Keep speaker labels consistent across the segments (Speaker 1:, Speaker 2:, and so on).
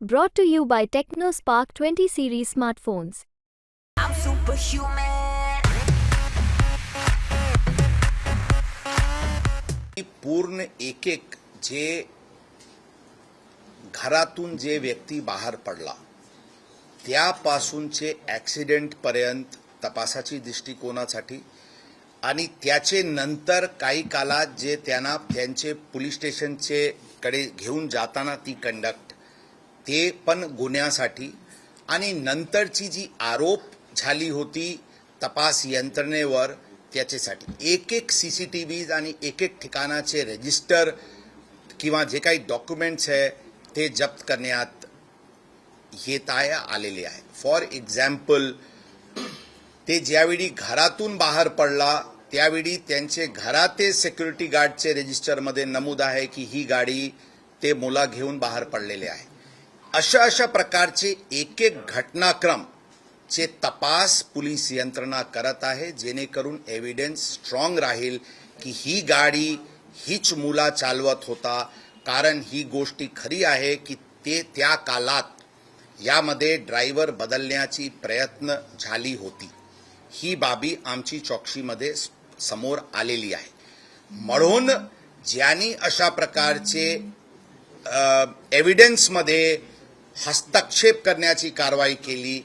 Speaker 1: Brought to you by TechnoSpark 20 series smartphones.
Speaker 2: I'm superhuman.
Speaker 3: पूर्ण एक एक जे घरातून जे व्यक्ती बाहेर पडला त्यापासूनचे ऍक्सिडेंट पर्यंत तपासाची दृष्टिकोनासाठी आणि त्याचे नंतर काही काळात जे त्यांना त्यांचे पोलीस स्टेशनचे कडे घेऊन जाताना ती कंडक्ट ते पण गुन्ह्यासाठी. आणि नंतरची जी आरोप झाली होती तपास यंत्रणेवर त्याच्यासाठी एक एक सी सी टी व्हीज आणि एक एक ठिकाणाचे रजिस्टर किंवा जे काही डॉक्युमेंट्स आहे ते जप्त करण्यात येत आहे आलेले आहे. फॉर एक्झाम्पल ते ज्यावेळी घरातून बाहेर पडला त्यावेळी त्यांचे घराते सिक्युरिटी गार्डचे रजिस्टरमध्ये नमूद आहे की ही गाडी ते मुला घेऊन बाहेर पडलेले आहे. अशा अशा प्रकारचे एक एक घटनाक्रम चे तपास पोलीस यंत्रणा करत आहे जेणेकरून एव्हिडन्स स्ट्रॉंग राहील की ही गाडी हीच मुला चालवत होता. कारण ही गोष्टी खरी आहे की ते त्या कालात यामध्ये ड्रायव्हर बदलण्याची प्रयत्न झाली होती. ही बाबी आमची चौकशीमध्ये समोर आलेली आहे. म्हणून ज्यांनी अशा प्रकारचे एव्हिडन्समध्ये हस्तक्षेप करण्याची कारवाई केली.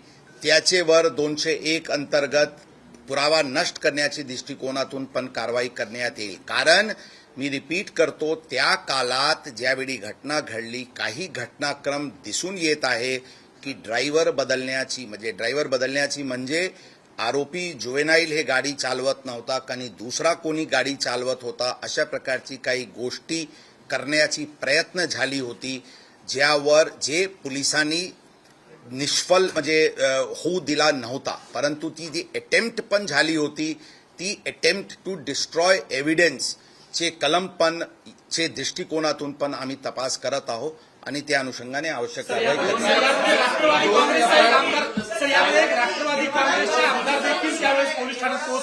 Speaker 3: त्याचेवर दोनशे एक अंतर्गत पुरावा नष्ट करण्याची दृष्टिकोनातून पण कारवाई करण्यात येईल. कारण मी रिपीट करतो त्या काळात ज्यावेळी घटना घडली काही घटनाक्रम दिसून येत आहे की ड्रायव्हर बदलण्याची म्हणजे ड्रायव्हर बदलण्याची म्हणजे आरोपी जुवेनाईल हे गाडी चालवत नव्हता आणि दुसरा कोणी गाडी चालवत होता अशा प्रकारची काही गोष्टी करण्याची प्रयत्न झाली होती. ज्यावर जे पोलिसांनी निष्फल म्हणजे होऊ दिला नव्हता. परंतु ती जी अटेम्प्ट पण झाली होती ती अटेम्प्ट टू डिस्ट्रॉय एव्हिडन्स चे कलम पण चे दृष्टिकोनातून पण आम्ही तपास करत आहोत आणि त्या अनुषंगाने आवश्यक कारवाई करणार
Speaker 4: राष्ट्रवादी काँग्रेसचे आमदार सर यावेळी एक राष्ट्रवादी काँग्रेसचे आमदार देखील त्यावेळेस पोलीस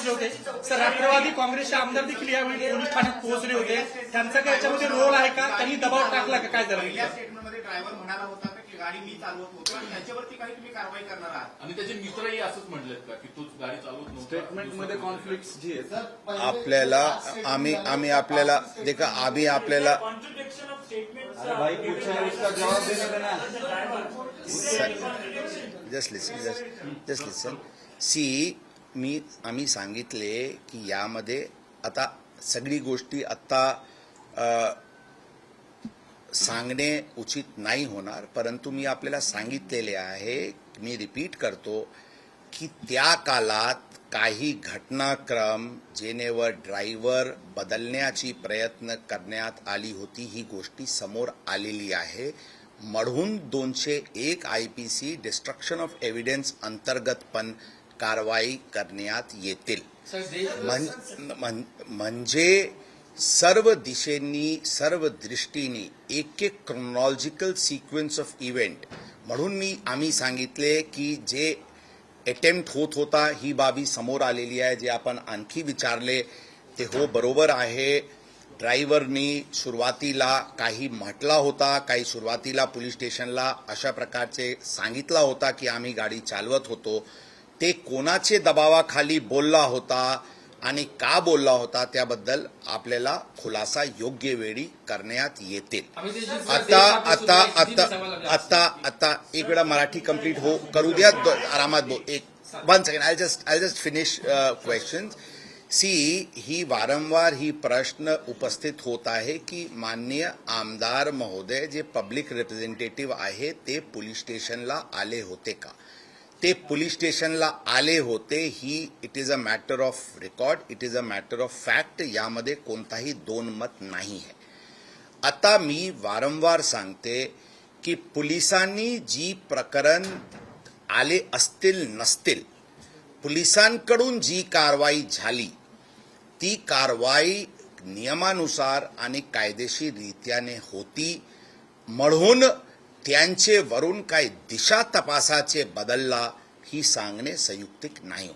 Speaker 4: पोहोचले होते. सर राष्ट्रवादी काँग्रेसचे आमदार देखील यावेळी पोलीस ठाण्यात पोहोचले होते. त्यांचा काय याच्यामध्ये रोल आहे का? त्यांनी दबाव टाकला का? काय झालं
Speaker 5: स्टेटमेंटमध्ये ड्रायव्हर म्हणाला होता का गाडी मी चालवत होतो आणि त्याच्यावरती काही तुम्ही कारवाई करणार आहात.
Speaker 6: आणि त्याचे मित्रही असंच म्हटलेत का की तूच गाडी चालवत नव्हता?
Speaker 7: स्टेटमेंटमध्ये कॉन्फ्लिक्ट जी आहे
Speaker 3: आपल्याला आम्ही आम्ही आपल्याला देखा आम्ही आपल्याला
Speaker 7: अरे भाई पूछा है उसका जवाब देने देना
Speaker 3: just listen just just listen see me आम्ही सांगितले की यामध्ये आता सगळी गोष्टी आत्ता सांगणे उचित नाही होणार परंतु मी आपल्याला सांगितलेले आहे मी रिपीट करतो की त्या काळात काही घटनाक्रम जेनेवर ड्रायव्हर बदलण्याची प्रयत्न करण्यात आली होती ही गोष्टी समोर आलेली आहे. म्हणून दोनशे एक I P C destruction of evidence अंतर्गत पण कारवाई करण्यात येतील. म्हण- म्हण- म्हणजे सर्व दिशेंनी सर्व दृष्टीने एक एक क्रोनॉलॉजिकल सिक्वेन्स ऑफ इव्हेंट म्हणून मी आम्ही सांगितले की जे अटेम्प्ट होत होता ही बाबी समोर आलेली आहे जे आपण आणखी विचारले ते हो बरोबर आहे. ड्रायव्हरनी सुरुवातीला काही म्हटला होता काही सुरुवातीला पोलीस स्टेशनला अशा प्रकारचे सांगितला होता की आम्ही गाडी चालवत होतो. ते कोणाचे दबावाखाली बोलला होता आणि का बोलला होता त्याबद्दल आपल्याला खुलासा योग्य वेळी करण्यात येतील. आता आता आता आता आता एक वेळा मराठी कंप्लीट हो करू द्या. आरामात बोल एक one second I just I just finish question see ही वारंवार ही प्रश्न उपस्थित होत आहे की माननीय आमदार महोदय जे पब्लिक रिप्रेझेंटेटिव्ह आहे ते पोलीस स्टेशनला आले होते का? ते पोलीस स्टेशनला आले होते ही it is a matter of record it is a matter of fact यामध्ये कोणताही दोन मत नाही आहे. आता मी वारंवार सांगते की पोलिसांनी जी प्रकरण आले असतील नसतील पोलिसांकडून जी कारवाई झाली ती कारवाई नियमानुसार आणि कायदेशीर रित्याने होती म्हणून त्यांचे वरून काही दिशा तपासाचे बदलला ही सांगणे संयुक्तिक नाही